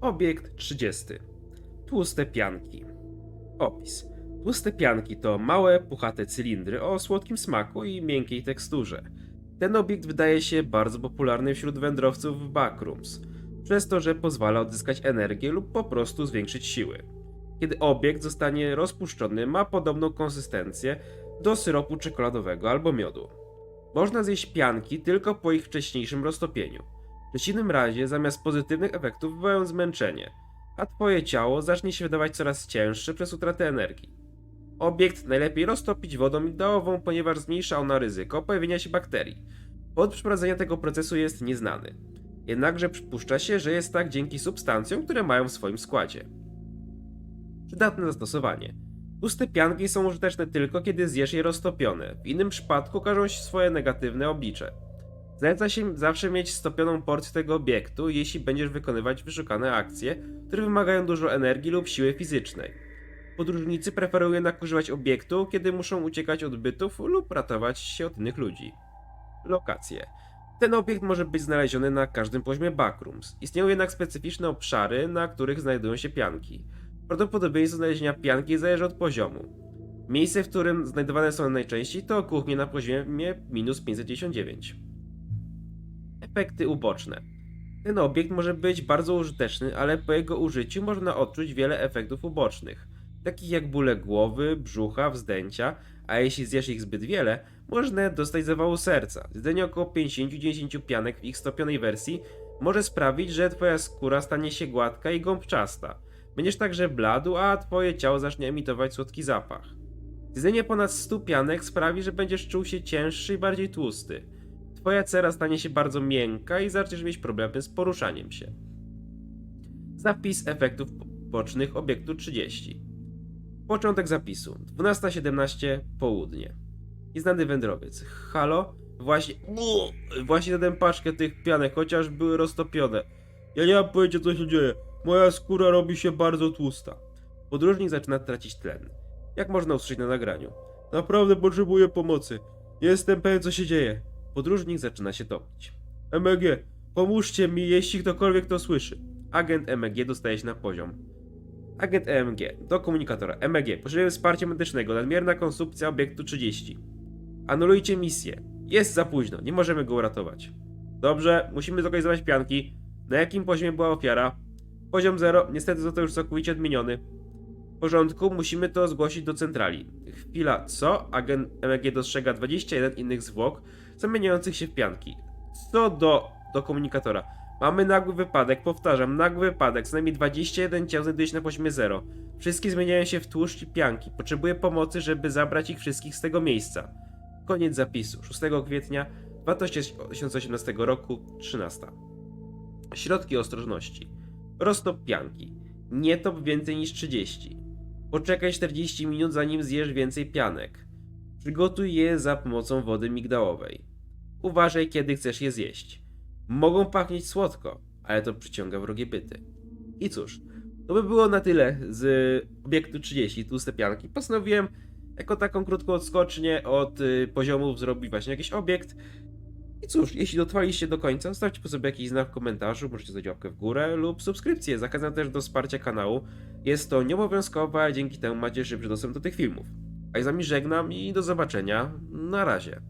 Obiekt 30. Tłuste pianki. Opis. Tłuste pianki to małe, puchate cylindry o słodkim smaku i miękkiej teksturze. Ten obiekt wydaje się bardzo popularny wśród wędrowców w backrooms, przez to, że pozwala odzyskać energię lub po prostu zwiększyć siły. Kiedy obiekt zostanie rozpuszczony, ma podobną konsystencję do syropu czekoladowego albo miodu. Można zjeść pianki tylko po ich wcześniejszym roztopieniu. W przeciwnym razie, zamiast pozytywnych efektów, wywołają zmęczenie, a twoje ciało zacznie się wydawać coraz cięższe przez utratę energii. Obiekt najlepiej roztopić wodą migdałową, ponieważ zmniejsza ona ryzyko pojawienia się bakterii. Powód przeprowadzenia tego procesu jest nieznany. Jednakże przypuszcza się, że jest tak dzięki substancjom, które mają w swoim składzie. Przydatne zastosowanie. Puste pianki są użyteczne tylko kiedy zjesz je roztopione, w innym przypadku okażą się swoje negatywne oblicze. Zaleca się zawsze mieć stopioną porcję tego obiektu, jeśli będziesz wykonywać wyszukane akcje, które wymagają dużo energii lub siły fizycznej. Podróżnicy preferują jednak używać obiektu, kiedy muszą uciekać od bytów lub ratować się od innych ludzi. Lokacje. Ten obiekt może być znaleziony na każdym poziomie backrooms. Istnieją jednak specyficzne obszary, na których znajdują się pianki. Prawdopodobieństwo znalezienia pianki zależy od poziomu. Miejsce, w którym znajdowane są najczęściej, to kuchnie na poziomie minus 599. Efekty uboczne. Ten obiekt może być bardzo użyteczny, ale po jego użyciu można odczuć wiele efektów ubocznych, takich jak bóle głowy, brzucha, wzdęcia, a jeśli zjesz ich zbyt wiele, można dostać zawału serca. Zjedzenie około 50-90 pianek w ich stopionej wersji może sprawić, że twoja skóra stanie się gładka i gąbczasta. Będziesz także bladł, a twoje ciało zacznie emitować słodki zapach. Zjedzenie ponad 100 pianek sprawi, że będziesz czuł się cięższy i bardziej tłusty. Twoja cera stanie się bardzo miękka i zaczniesz mieć problemy z poruszaniem się. Zapis efektów bocznych obiektu 30. Początek zapisu. 12.17 południe. Nieznany wędrowiec. Halo? Właśnie. Bu! Właśnie dodałem paczkę tych pianek, chociaż były roztopione. Ja nie mam pojęcia co się dzieje. Moja skóra robi się bardzo tłusta. Podróżnik zaczyna tracić tlen. Jak można usłyszeć na nagraniu? Naprawdę potrzebuję pomocy. Jestem pewien co się dzieje. Podróżnik zaczyna się topić. MEG, pomóżcie mi, jeśli ktokolwiek to słyszy. Agent MEG dostaje się na poziom. Agent EMG. Do komunikatora. MEG. Potrzebujemy wsparcia medycznego. Nadmierna konsumpcja obiektu 30. Anulujcie misję. Jest za późno. Nie możemy go uratować. Dobrze, musimy zlokalizować pianki. Na jakim poziomie była ofiara? Poziom 0. Niestety został już całkowicie odmieniony. W porządku, musimy to zgłosić do centrali. Chwila, co? Agent MEG dostrzega 21 innych zwłok zamieniających się w pianki. Co do, do komunikatora. Mamy nagły wypadek, powtarzam, nagły wypadek. Co najmniej 21 ciał znajduje się na poziomie 0. Wszystkie zmieniają się w tłuszcz i pianki. Potrzebuję pomocy, żeby zabrać ich wszystkich z tego miejsca. Koniec zapisu. 6 kwietnia 2018 roku, 13. Środki ostrożności. Roztop pianki. Nie top więcej niż 30. Poczekaj 40 minut zanim zjesz więcej pianek. Przygotuj je za pomocą wody migdałowej. Uważaj kiedy chcesz je zjeść. Mogą pachnieć słodko, ale to przyciąga wrogie byty. I cóż, to by było na tyle z obiektu 30, tłuste pianki. Postanowiłem jako taką krótką odskocznię od y, poziomów zrobić właśnie jakiś obiekt. I cóż, jeśli dotrwaliście do końca, zostawcie po sobie jakiś znak w komentarzu, możecie dać łapkę w górę lub subskrypcję. Zachęcam też do wsparcia kanału. Jest to nieobowiązkowe, dzięki temu macie szybszy dostęp do tych filmów. A ja z żegnam i do zobaczenia. Na razie.